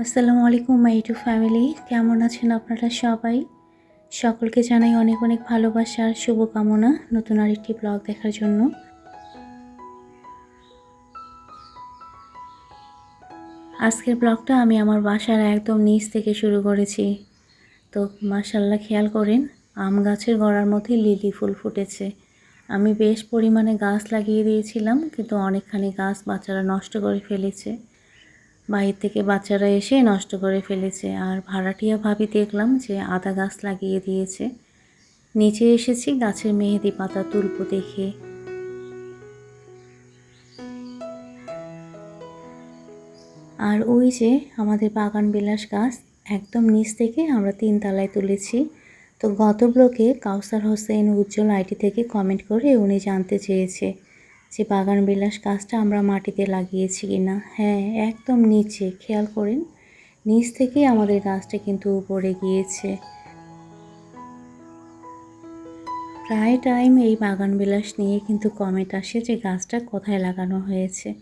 আসসালামু আলাইকুম, মাই to family. কেমন আছেন আপনারা সবাই? সকলকে জানাই অনেক অনেক ভালোবাসা আর শুভকামনা নতুন আরেকটি ব্লগ দেখার জন্য। আজকের ব্লগটা আমি আমার বাসার একদম নিচ থেকে শুরু করেছি। তো মাসাল্লাহ খেয়াল করেন, আম গাছের গড়ার মধ্যে লিলি ফুল ফুটেছে। আমি বেশ পরিমাণে গাছ লাগিয়ে দিয়েছিলাম, কিন্তু অনেকখানি গাছ বাচ্চারা নষ্ট করে ফেলেছে। বাইরে থেকে বাচ্চারা এসে নষ্ট করে ফেলেছে। আর ভাড়াটিয়া ভাবি দেখলাম যে আদা গাছ লাগিয়ে দিয়েছে। নিচে এসেছি গাছের মেহেদি পাতা তুলব দেখে। আর ওই যে আমাদের বাগান বিলাস গাছ, একদম নিচ থেকে আমরা তিন তলায় তুলেছি। তো গত ব্লকে কাউসার হোসেন উজ্জ্বল আইটি থেকে কমেন্ট করে উনি জানতে চেয়েছে। যে বাগান বিলাস গাছটা আমরা মাটিতে লাগিয়েছি কি না। হ্যাঁ একদম নিচে, খেয়াল করেন। নিচ থেকেই আমাদের গাছটা কিন্তু উপরে গিয়েছে। প্রায় টাইম এই বাগান বিলাস নিয়ে কিন্তু কমেন্ট আসে যে গাছটা কোথায় লাগানো হয়েছে।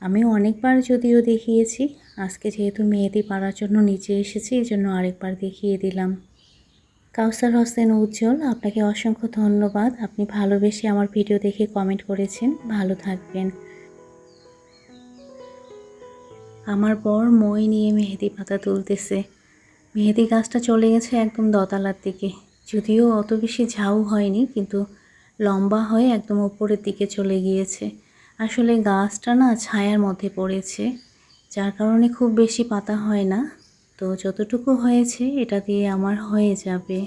আমি অনেকবার যদিও দেখিয়েছি, আজকে যেহেতু মেহেদি পাড়ার জন্য নিচে এসেছি এই জন্য আরেকবার দেখিয়ে দিলাম। কাউসার হোসেন উজ্জ্বল, আপনাকে অসংখ্য ধন্যবাদ। আপনি ভালোবেসে আমার ভিডিও দেখে কমেন্ট করেছেন। ভালো থাকবেন। আমার বর মই নিয়ে মেহেদি পাতা তুলতেছে। মেহেদি গাছটা চলে গেছে একদম দতালার দিকে। যদিও অত বেশি ঝাউ হয়নি, কিন্তু লম্বা হয়ে একদম ওপরের দিকে চলে গিয়েছে। আসলে গাছটা না ছায়ার মধ্যে পড়েছে, যার কারণে খুব বেশি পাতা হয় না। তো যতটুকু হয়েছে, এটা দিয়ে আমার হয়ে যাবে।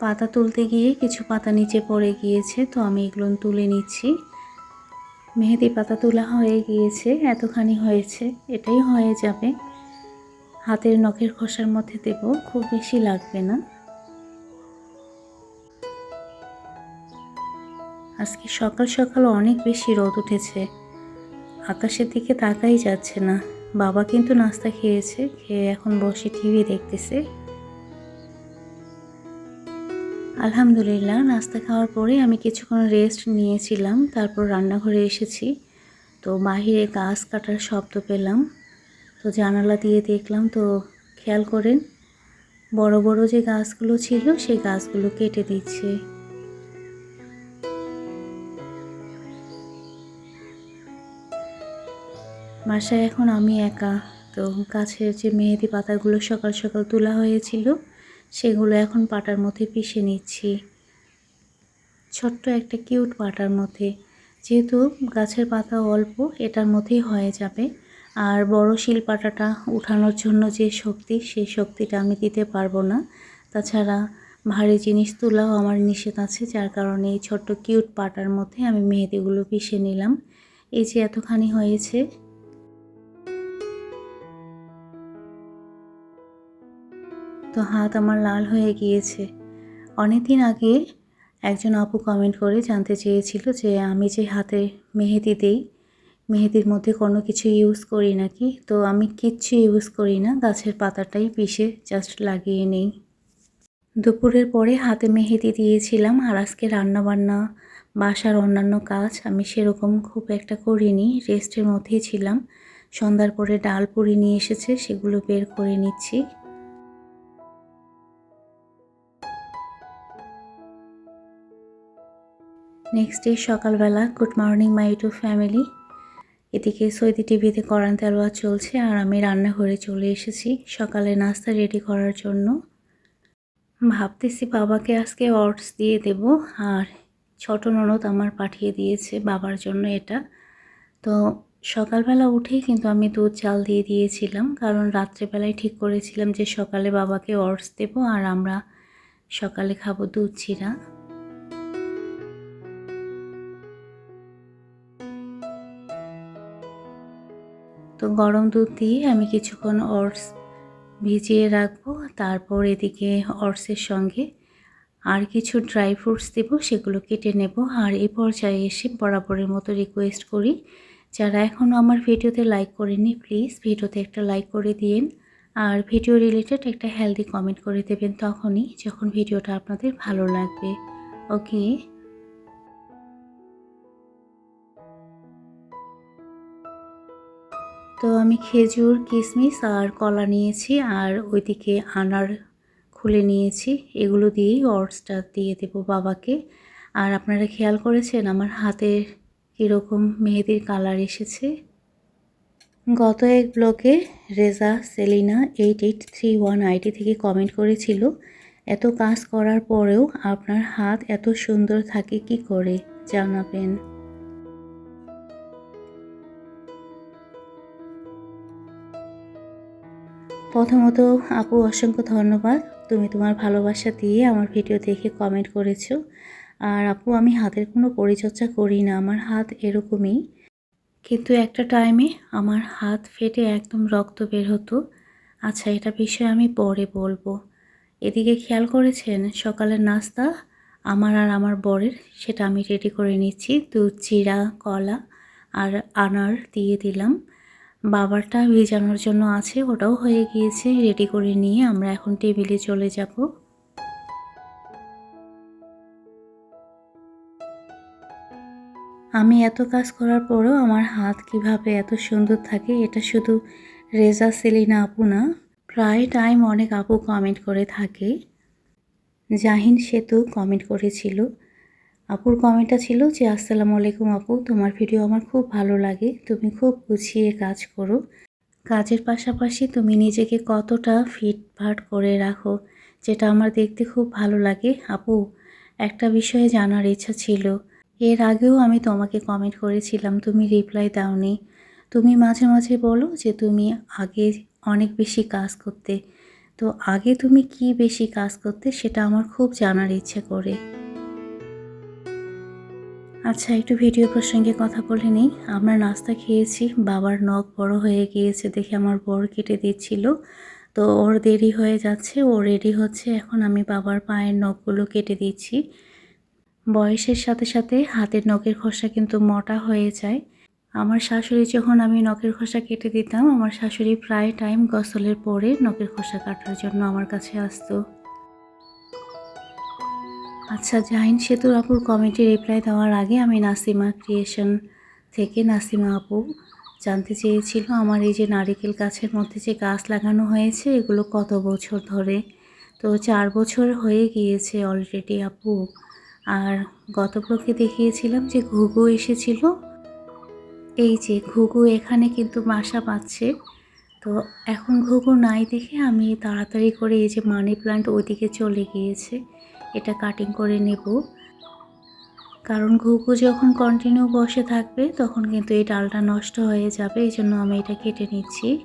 পাতা তুলতে গিয়ে কিছু পাতা নিচে পড়ে গিয়েছে, তো আমি এগুলো তুলে নিচ্ছি। মেহেদি পাতা তোলা হয়ে গিয়েছে, এতখানি হয়েছে, এটাই হয়ে যাবে। হাতের নখের খোসার মধ্যে দেব, খুব বেশি লাগবে না। আজকে সকাল সকাল অনেক বেশি রোদ উঠেছে। আকাশের দিকে তাকাই যাচ্ছে না। বাবা কিন্তু নাস্তা খেয়েছে, খেয়ে এখন বসে টিভি দেখতেছে। আলহামদুলিল্লাহ, নাস্তা খাওয়ার পরে আমি কিছুক্ষণ রেস্ট নিয়েছিলাম, তারপর রান্নাঘরে এসেছি। তো বাহিরে গাছ কাটার শব্দ পেলাম। তো জানালা দিয়ে দেখলাম, তো খেয়াল করেন, বড় বড় যে গাছগুলো ছিল, সেই গাছগুলো কেটে দিচ্ছে। বাসায় এখন আমি একা। তো গাছের যে মেহেদি পাতাগুলো সকাল সকাল তোলা হয়েছিল, সেগুলো এখন পাটার মধ্যে পিষে নিচ্ছি। ছোট্ট একটা কিউট পাটার মধ্যে। যেহেতু গাছের পাতা অল্প, এটার মধ্যেই হয়ে যাবে। আর বড় শিলপাটাটা উঠানোর জন্য যে শক্তি, সেই শক্তিটা আমি দিতে পারব না। তাছাড়া ভারী জিনিস তোলাও আমার নিষেধ আছে, যার কারণে এই ছোট্ট কিউট পাটার মধ্যে আমি মেহেদিগুলো পিষে নিলাম। এই যে এতখানি হয়েছে তো হাত আমার লাল হয়ে গিয়েছে। অনেক দিন আগে একজন আপু কমেন্ট করে জানতে চেয়েছিল যে আমি যে হাতে মেহেদি দেই, মেহেদির মধ্যে কোনো কিছু ইউজ করি নাকি? তো আমি কিচ্ছু ইউজ করি না, গাছের পাতাটাই পিষে জাস্ট লাগিয়ে নেই। দুপুরের পরে হাতে মেহেদি দিয়েছিলাম আর আজকে রান্নাবান্না, বাসার অন্যান্য কাজ আমি সেরকম খুব একটা করিনি রেস্টের মধ্যেই ছিলাম। সন্ধ্যার পরে ডাল পুরি নিয়ে এসেছে, সেগুলো বের করে নিচ্ছি। নেক্সট ডে সকালবেলা good morning my to family এদিকে সৈদি টিভিতে করান তেলোয়া চলছে আর আমি রান্নাঘরে চলে এসেছি সকালে নাস্তা রেডি করার জন্য। ভাবতেছি বাবাকে আজকে অর্ডস দিয়ে দেব আর ছোট ননদ আমার পাঠিয়ে দিয়েছে বাবার জন্য এটা। তো সকালবেলা উঠেই কিন্তু আমি দুধ চাল দিয়ে দিয়েছিলাম কারণ রাত্রেবেলায় ঠিক করেছিলাম যে সকালে বাবাকে অর্ডস দেবো আর আমরা সকালে খাব দুধ চিরা। তো গরম দুধ দিয়ে আমি কিছুক্ষণ অর্স ভিজিয়ে রাখব। তারপর এদিকে অর্সের সঙ্গে আর কিছু ড্রাই ফ্রুটস দেব, সেগুলো কেটে নেব। আর এই পর্যায়ে এসে বরাবরের মতো রিকোয়েস্ট করি। যারা এখনও আমার ভিডিওতে লাইক করেনি প্লিজ ভিডিওতে একটা লাইক করে দিন আর ভিডিও রিলেটেড একটা হেলদি কমেন্ট করে দেবেন তখনই, যখন ভিডিওটা আপনাদের ভালো লাগবে। ওকে তো আমি খেজুর কিশমিশ আর কলা নিয়েছি আর ওইদিকে আনার খুলে নিয়েছি। এগুলো দিয়েই অর্সটা দিয়ে দেবো বাবাকে। আর আপনারা খেয়াল করেছেন আমার হাতের কীরকম মেহেদির কালার এসেছে? গত এক ব্লকে Reza, Selina eight eight three one ID থেকে কমেন্ট করেছিল, এত কাজ করার পরেও আপনার হাত এত সুন্দর থাকে, কি করে জানাবেন? প্রথমত, আপু, অসংখ্য ধন্যবাদ। তুমি তোমার ভালোবাসা দিয়ে আমার ভিডিও দেখে কমেন্ট করেছ। আর আপু, আমি হাতের কোনো পরিচর্যা করি না, আমার হাত এরকমই। কিন্তু একটা টাইমে আমার হাত ফেটে একদম রক্ত বের হতো। আচ্ছা এটা বিষয়ে আমি পরে বলব। এদিকে খেয়াল করেছেন, সকালের নাস্তা আমার আর আমার বরের, সেটা আমি রেডি করে নিচ্ছি। দুধ চিরা কলা আর আনার দিয়ে দিলাম। বাবারটা ভেজানোর জন্য আছে, ওটাও হয়ে গিয়েছে রেডি করে নিয়ে আমরা এখন টেবিলে চলে যাব। আমি এত কাজ করার পরেও আমার হাত কীভাবে এত সুন্দর থাকে, এটা শুধু রেজা সেলিনা আপু না, প্রায় টাইম অনেক আপু কমেন্ট করে থাকে। জাহিন সেতু কমেন্ট করেছিল। আপুর কমেন্টটা ছিল যে, আসসালামু আলাইকুম আপু, তোমার ভিডিও আমার খুব ভালো লাগে, তুমি খুব গুছিয়ে কাজ করো। কাজের পাশাপাশি তুমি নিজেকে কতটা ফিটফাট করে রাখো, যেটা আমার দেখতে খুব ভালো লাগে। আপু, একটা বিষয়ে জানার ইচ্ছা ছিল। এর আগেও আমি তোমাকে কমেন্ট করেছিলাম, তুমি রিপ্লাই দাওনি। তুমি মাঝে মাঝে বলো যে, তুমি আগে অনেক বেশি কাজ করতে। তো আগে তুমি কি বেশি কাজ করতে, সেটা আমার খুব জানার ইচ্ছে করে। আচ্ছা একটু ভিডিও প্রসঙ্গে কথা বলে নিই। আমরা নাস্তা খেয়েছি, বাবার নখ বড় হয়ে গিয়েছে দেখে আমার বর কেটে দিচ্ছিল। তো ওর দেরি হয়ে যাচ্ছে, ও রেডি হচ্ছে। এখন আমি বাবার পায়ের নখগুলো কেটে দিচ্ছি। বয়সের সাথে সাথে হাতের নখের খোসা কিন্তু মোটা হয়ে যায়। আমার শাশুড়ি যখন আমি নখের খোসা কেটে দিতাম, আমার শাশুড়ি প্রায় টাইম গসলের পরে নখের খোসা কাটার জন্য আমার কাছে আসতো। আচ্ছা জাহিন সেতুর আপুর কমেন্টে রিপ্লাই দেওয়ার আগে আমি নাসিমা ক্রিয়েশন থেকে নাসিমা আপু জানতে চেয়েছিল, আমার এই যে নারিকেল গাছের মধ্যে যে গাছ লাগানো হয়েছে, এগুলো কত বছর ধরে? তো চার বছর হয়ে গিয়েছে অলরেডি আপু। আর গত দেখিয়েছিলাম যে ঘুঘু এসেছিল। এই যে ঘুঘু এখানে কিন্তু বাসা পাচ্ছে। তো এখন ঘুঘু নাই দেখে আমি তাড়াতাড়ি করে এই যে মানি প্লান্ট ওইদিকে চলে গিয়েছে। এটা কাটিং করে নেব। কারণ ঘুঘু যখন কন্টিনিউ বসে থাকবে, তখন কিন্তু এই ডালটা নষ্ট হয়ে যাবে, এই জন্য আমি এটা কেটে নিচ্ছি।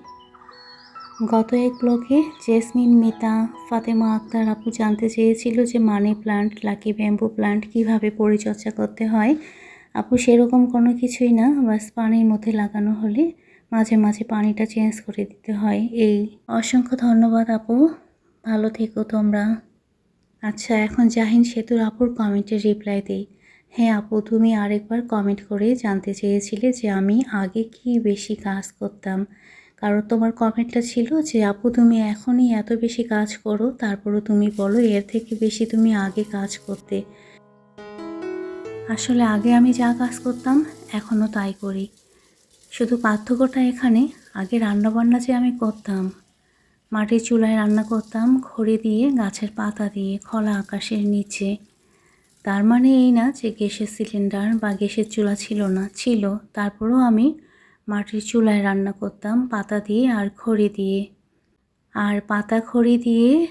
গত এক ব্লকে জেসমিন, মিতা, ফাতেমা আক্তার আপু জানতে চেয়েছিল যে money plant lucky bamboo plant কীভাবে পরিচর্যা করতে হয়। আপু সেরকম কোনো কিছুই না, বাস পানির মধ্যে লাগানো হলে মাঝে মাঝে পানিটা চেঞ্জ করে দিতে হয়। এই অসংখ্য ধন্যবাদ আপু। ভালো থেকো তোমরা। আচ্ছা এখন জাহিন সেতুর আপুর কমেন্টে রিপ্লাই দিই হ্যাঁ আপু, তুমি আরেকবার কমেন্ট করে জানতে চেয়েছিলে যে আমি আগে কি বেশি কাজ করতাম। কারণ তোমার কমেন্টটা ছিল যে, আপু, তুমি এখনই এত বেশি কাজ করো, তারপরও তুমি বলো এর থেকে বেশি তুমি আগে কাজ করতে। আসলে আগে আমি যা কাজ করতাম, এখনও তাই করি। শুধু পার্থক্যটা এখানে, আগে রান্নাবান্না যে আমি করতাম মাটির চুলায় রান্না করতাম, খড়ি দিয়ে, গাছের পাতা দিয়ে, খোলা আকাশের নিচে। তার মানে এই না যে গ্যাসের সিলিন্ডার বা গ্যাসের চুলা ছিল না, ছিল। তারপরেও আমি মাটির চুলায় রান্না করতাম, পাতা দিয়ে আর খড়ি দিয়ে। আর পাতা, খড়ি দিয়ে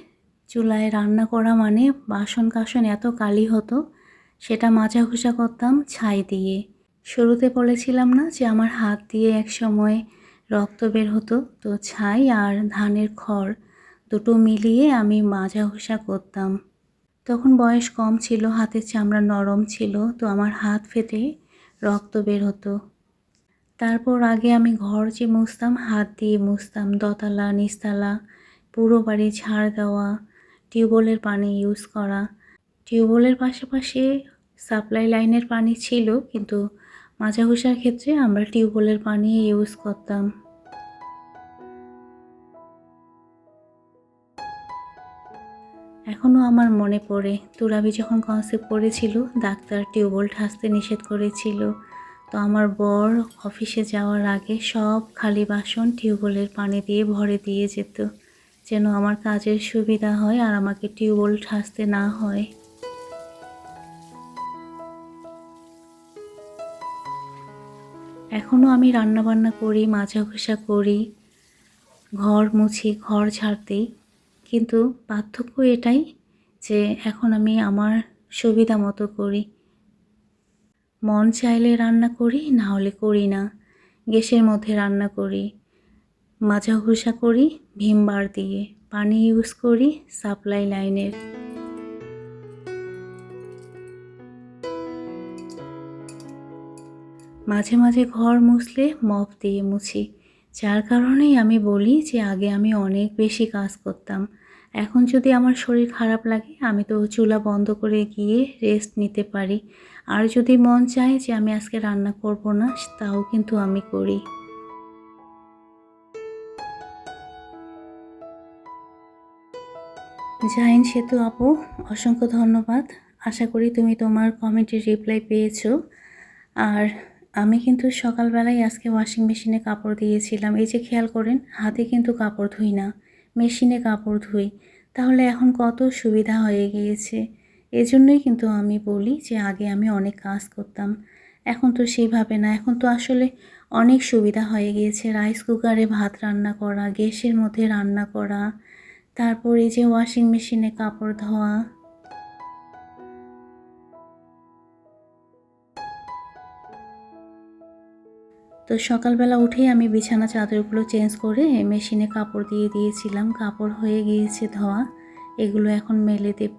চুলায় রান্না করা মানে বাসন কাসন এত কালি হতো, সেটা মাজা ঘষা করতাম ছাই দিয়ে। শুরুতে বলেছিলাম না যে আমার হাত দিয়ে এক সময় রক্ত বের হতো। তো ছাই আর ধানের খড় দুটো মিলিয়ে আমি মাজা ঘষা করতাম। তখন বয়স কম ছিল, হাতের চামড়া নরম ছিল, তো আমার হাত ফেটে রক্ত বের হতো। তারপর আগে আমি ঘর যে মুছতাম, হাত দিয়ে মুছতাম, দতলা, নিচতলা, পুরো বাড়ি ঝাড় দেওয়া, টিউবওয়েলের পানি ইউজ করা। টিউবওয়েলের পাশাপাশি সাপ্লাই লাইনের পানি ছিল, কিন্তু মাজা ঘষার ক্ষেত্রে আমরা টিউবওয়েলের পানি ইউজ করতাম। এখনও আমার মনে পড়ে, তুরাবি যখন কনসেপ্ট করেছিল ডাক্তার টিউবওয়েল ঠাসতে নিষেধ করেছিল। তো আমার বর অফিসে যাওয়ার আগে সব খালি বাসন টিউবওয়েলের পানি দিয়ে ভরে দিয়ে যেত, যেন আমার কাজের সুবিধা হয় আর আমাকে টিউবওয়েল ঠাসতে না হয়। এখনও আমি রান্নাবান্না করি মাজা ঘষা করি, ঘর মুছি, ঘর ঝাড় দিই কিন্তু পার্থক্য এটাই যে এখন আমি আমার সুবিধা মতো করি। মন চাইলে রান্না করি, না হলে করি না। গ্যাসের মধ্যে রান্না করি মাজা ঘষা করি, ভীম বার দিয়ে। পানি ইউজ করি সাপ্লাই লাইনের মাঝে মাঝে ঘর মুছলে মপ দিয়ে মুছি। যার কারণেই আমি বলি যে, আগে আমি অনেক বেশি কাজ করতাম। এখন যদি আমার শরীর খারাপ লাগে, আমি তো চুলা বন্ধ করে গিয়ে রেস্ট নিতে পারি। আর যদি মন চায় যে, আমি আজকে রান্না করব না, তাও কিন্তু আমি করি। জাহিন সেতু আপু, অসংখ্য ধন্যবাদ। আশা করি তুমি তোমার কমেন্টের রিপ্লাই পেয়েছ। আর আমি কিন্তু সকালবেলায় আজকে ওয়াশিং মেশিনে কাপড় দিয়েছিলাম। এই যে খেয়াল করেন, হাতে কিন্তু কাপড় ধুই না মেশিনে কাপড় ধুই। তাহলে এখন কত সুবিধা হয়ে গিয়েছে? এজন্যই কিন্তু আমি বলি যে আগে আমি অনেক কাজ করতাম, এখন তো সেইভাবে না। এখন তো আসলে অনেক সুবিধা হয়ে গিয়েছে। রাইস কুকারে ভাত রান্না করা, গ্যাসের মধ্যে রান্না করা, তারপরে যে ওয়াশিং মেশিনে কাপড় ধোয়া তো সকালবেলা উঠেই আমি বিছানা চাদরগুলো চেঞ্জ করে মেশিনে কাপড় দিয়ে দিয়েছিলাম। কাপড় হয়ে গিয়েছে ধোয়া, এগুলো এখন মেলে দেব।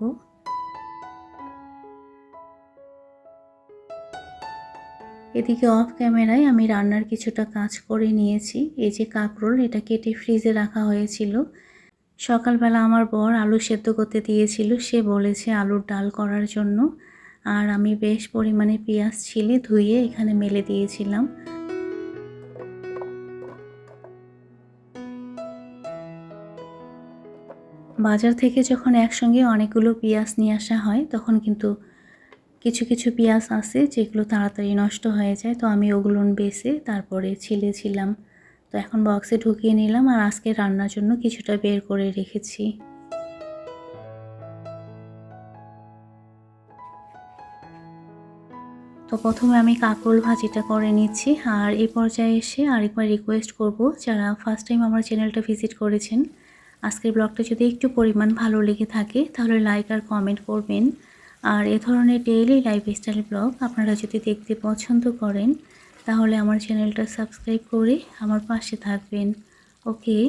এদিকে অফ ক্যামেরায় আমি রান্নার কিছুটা কাজ করে নিয়েছি। এই যে কাঁকরোল এটা কেটে ফ্রিজে রাখা হয়েছিল। সকালবেলা আমার বর আলু সেদ্ধ করতে দিয়েছিল। সে বলেছে আলুর ডাল করার জন্য। আর আমি বেশ পরিমাণে পেঁয়াজ ছিলে ধুয়ে এখানে মেলে দিয়েছিলাম। বাজার থেকে যখন একসঙ্গে অনেকগুলো পেঁয়াজ নিয়ে আসা হয়, তখন কিন্তু কিছু কিছু পেঁয়াজ আছে যেগুলো তাড়াতাড়ি নষ্ট হয়ে যায়। তো আমি ওগুলো বেছে তারপরে ছিলেছিলাম তো এখন বক্সে ঢুকিয়ে নিলাম আর আজকে রান্নার জন্য কিছুটা বের করে রেখেছি। তো প্রথমে আমি কাকরোল ভাজিটা করে নিচ্ছি আর এই পর্যায়ে এসে আরেকবার রিকোয়েস্ট করব যারা ফার্স্ট টাইম আমার চ্যানেলটা ভিজিট করেছেন। আজকের ব্লগটা যদি একটু পরিমাণ ভালো লেগে থাকে, তাহলে লাইক আর কমেন্ট করবেন। আর এ ধরনের ডেইলি লাইফস্টাইল ব্লগ আপনারা যদি দেখতে পছন্দ করেন, তাহলে আমার চ্যানেলটা সাবস্ক্রাইব করে আমার পাশে থাকবেন। ওকে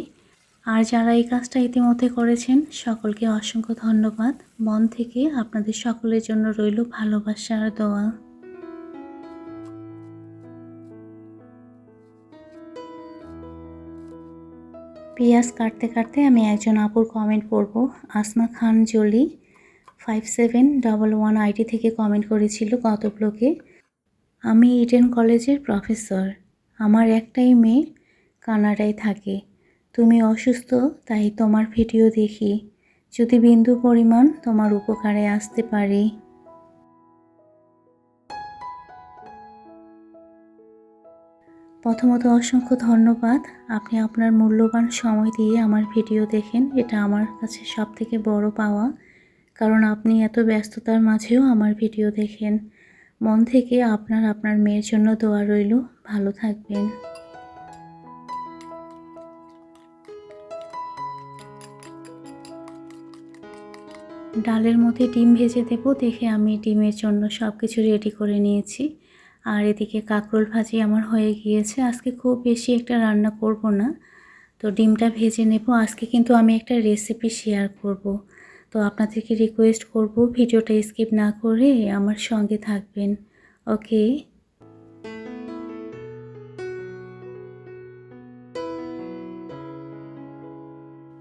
আর যারা এই কাজটা ইতিমধ্যে করেছেন, সকলকে অসংখ্য ধন্যবাদ। মন থেকে আপনাদের সকলের জন্য রইল ভালোবাসা আর দোয়া। পেঁয়াজ কাটতে কাটতে আমি একজন আপুর কমেন্ট পড়ব Asma Khan Jolly five seven double one ID থেকে কমেন্ট করেছিল গত ব্লগে আমি ইডেন কলেজের প্রফেসর আমার একটাই মেয়ে কানাডায় থাকে। তুমি অসুস্থ, তাই তোমার ভিডিও দেখি। যদি বিন্দু পরিমাণ তোমার উপকারে আসতে পারি। প্রথমত অসংখ্য ধন্যবাদ। আপনি আপনার মূল্যবান সময় দিয়ে আমার ভিডিও দেখেন। এটা আমার কাছে সব থেকে বড় পাওয়া। কারণ আপনি এত ব্যস্ততার মাঝেও আমার ভিডিও দেখেন। মন থেকে আপনার আপনার মেয়ের জন্য দোয়া রইল। ভালো থাকবেন। ডালের মধ্যে ডিম ভেজে দেব। দেখে আমি ডিমের জন্য সব কিছু রেডি করে নিয়েছি। আর এদিকে কাঁকরোল ভাজি আমার হয়ে গিয়েছে। আজকে খুব বেশি একটা রান্না করব না। তো ডিমটা ভেজে নেব। আজকে কিন্তু আমি একটা রেসিপি শেয়ার করব। তো আপনাদেরকে রিকোয়েস্ট করব ভিডিওটা স্কিপ না করে আমার সঙ্গে থাকবেন। ওকে?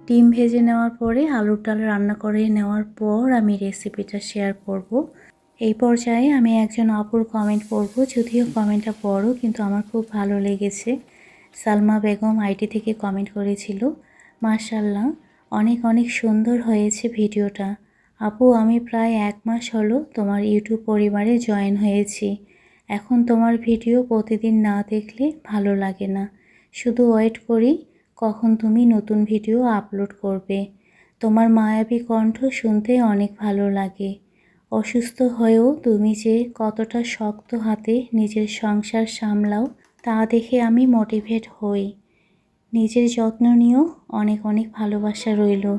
ডিম ভেজে নেওয়ার পরে আলুর ডাল রান্না করে নেওয়ার পর আমি রেসিপিটা শেয়ার করব। এই পর্যায়ে আমি একজন আপুর কমেন্ট পড়ব। যদিও কমেন্টটা বড়, কিন্তু আমার খুব ভালো লেগেছে। সালমা বেগম আইটি থেকে কমেন্ট করেছিল। মার্শাল্লাহ অনেক অনেক সুন্দর হয়েছে ভিডিওটা। আপু, আমি প্রায় এক মাস হলো তোমার ইউটিউব পরিবারে জয়েন হয়েছি। এখন তোমার ভিডিও প্রতিদিন না দেখলে ভালো লাগে না। শুধু ওয়েট করি কখন তুমি নতুন ভিডিও আপলোড করবে। তোমার মায়াবী কণ্ঠ শুনতে অনেক ভালো লাগে। অসুস্থ হয়েও তুমি যে কতটা শক্ত হাতে নিজের সংসার সামলাও, তা দেখে আমি মোটিভেট হই। নিজের যত্ন নিয়েও অনেক অনেক ভালোবাসা রইল।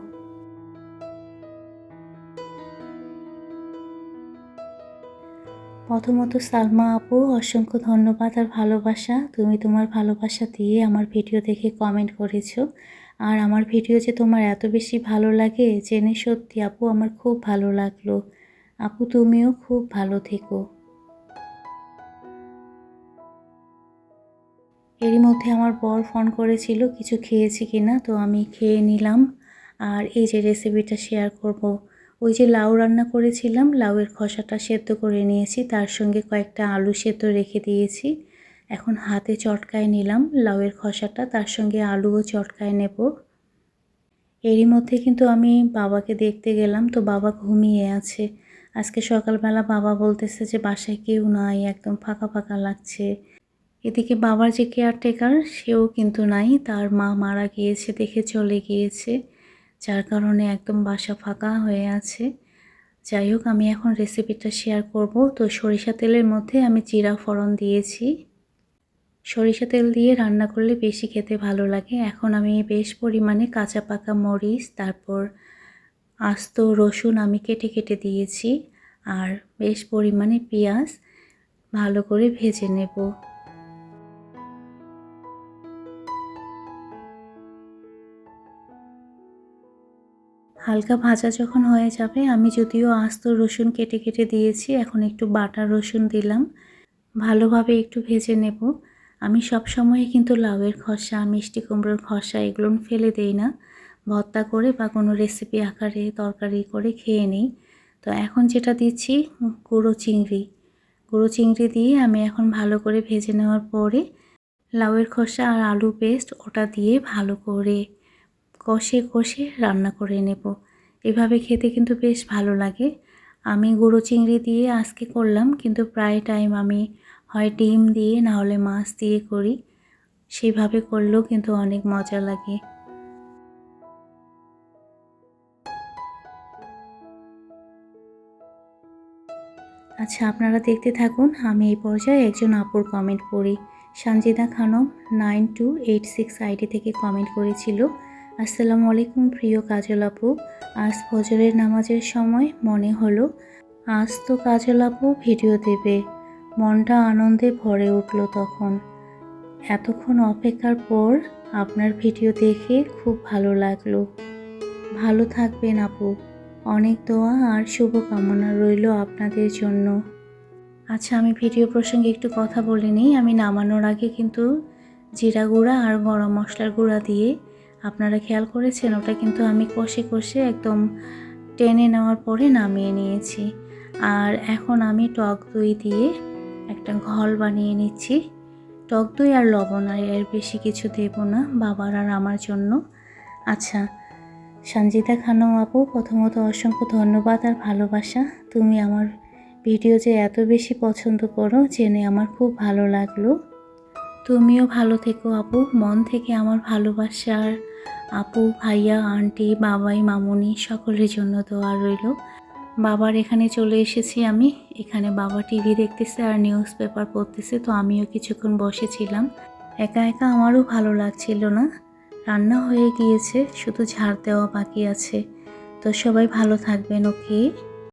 প্রথমত সালমা আপু, অসংখ্য ধন্যবাদ আর ভালোবাসা। তুমি তোমার ভালোবাসা দিয়ে আমার ভিডিও দেখে কমেন্ট করেছ। আর আমার ভিডিও যে তোমার এত বেশি ভালো লাগে, জেনে সত্যি আপু আমার খুব ভালো লাগল। আপু তুমিও খুব ভালো থেকো। এরই মধ্যে আমার বর ফোন করেছিল কিছু খেয়েছি কিনা, তো আমি খেয়ে নিলাম। আর এই যে রেসিপিটা শেয়ার করব। ওই যে লাউ রান্না করেছিলাম, লাউয়ের খসাটা সেদ্ধ করে নিয়েছি, তার সঙ্গে কয়েকটা আলু সেদ্ধ রেখে দিয়েছি। এখন হাতে চটকায় নিলাম লাউয়ের খসাটা, তার সঙ্গে আলুও চটকায় নেব। এরই মধ্যে কিন্তু আমি বাবাকে দেখতে গেলাম, তো বাবা ঘুমিয়ে আছে। আজকে সকালবেলা বাবা বলতেছে যে বাসায় কেউ নাই, একদম ফাঁকা ফাঁকা লাগছে। এদিকে বাবার যে কেয়ারটেকার সেও কিন্তু নাই। তার মা মারা গিয়েছে, দেখে চলে গিয়েছে, যার কারণে একদম বাসা ফাঁকা হয়ে আছে। যাই হোক, আমি এখন রেসিপিটা শেয়ার করব। তো সরিষা তেলের মধ্যে আমি জিরা ফোড়ন দিয়েছি। সরিষা তেল দিয়ে রান্না করলে বেশি খেতে ভালো লাগে। এখন আমি বেশ পরিমাণে কাঁচা পাকা মরিচ, তারপর আস্ত রসুন আমি কেটে কেটে দিয়েছি আর বেশ পরিমাণে পেঁয়াজ ভালো করে ভেজে নেব। হালকা ভাজা যখন হয়ে যাবে, আমি যদিও আস্ত রসুন কেটে কেটে দিয়েছি, এখন একটু বাটা রসুন দিলাম। ভালোভাবে একটু ভেজে নেব। আমি সব সময় কিন্তু লাউয়ের খসা, মিষ্টি কুমড়োর খসা এগুলো ফেলে দেই না। ভর্তা করে বা কোনো রেসিপি আকারে তরকারি করে খেয়ে নিই। তো এখন যেটা দিচ্ছি, গুঁড়ো চিংড়ি। গুঁড়ো চিংড়ি দিয়ে আমি এখন ভালো করে ভেজে নেওয়ার পরে লাউয়ের খোসা আর আলু পেস্ট ওটা দিয়ে ভালো করে কষে কষে রান্না করে নেব। এভাবে খেতে কিন্তু বেশ ভালো লাগে। আমি গুঁড়ো চিংড়ি দিয়ে আজকে করলাম, কিন্তু প্রায় টাইম আমি হয় ডিম দিয়ে না হলে মাছ দিয়ে করি। সেভাবে করলেও কিন্তু অনেক মজা লাগে। আচ্ছা আপনারা দেখতে থাকুন, আমি এই পর্যায়ে একজন আপুর কমেন্ট পড়ি। Sanjida Khanam, nine two eight six ID থেকে কমেন্ট করেছিল। আসসালামু আলাইকুম, প্রিয় কাজল আপু। আজ ফজরের নামাজের সময় মনে হলো, আজ তো কাজল আপু ভিডিও দেবে। মনটা আনন্দে ভরে উঠল তখন। এতক্ষণ অপেক্ষার পর আপনার ভিডিও দেখে খুব ভালো লাগল। ভালো থাকবেন আপু। অনেক দোয়া আর শুভকামনা রইল আপনাদের জন্য। আচ্ছা আমি ভিডিও প্রসঙ্গে একটু কথা বলে নিই। আমি নামানোর আগে কিন্তু জিরা গুঁড়া আর গরম মশলার গুঁড়া দিয়ে, আপনারা খেয়াল করেছেন? ওটা কিন্তু আমি কষে কষে একদম টেনে নেওয়ার পরে নামিয়ে নিয়েছি। আর এখন আমি টক দই দিয়ে একটা ঘল বানিয়ে নিচ্ছি। টক দই আর লবণ আর এর বেশি কিছু দেব না, বাবার আর আমার জন্য। আচ্ছা সঞ্জিতা খানম আপু, প্রথমত অসংখ্য ধন্যবাদ আর ভালোবাসা। তুমি আমার ভিডিও যে এত বেশি পছন্দ করো, জেনে আমার খুব ভালো লাগল। তুমিও ভালো থেকো আপু, মন থেকে আমার ভালোবাসার আপু, ভাইয়া, আন্টি, বাবাই, মামুনি সকলের জন্য দোয়া রইল। বাবার এখানে চলে এসেছি আমি, এখানে বাবা টিভি দেখতেছে আর নিউজ পেপার পড়তেছে, তো আমিও কিছুক্ষণ বসেছিলাম। একা একা আমারও ভালো লাগছিল না। রান্না হয়ে গিয়েছে শুধু ঝাড় দেওয়া বাকি আছে। তো সবাই ভালো থাকবেন ওকে?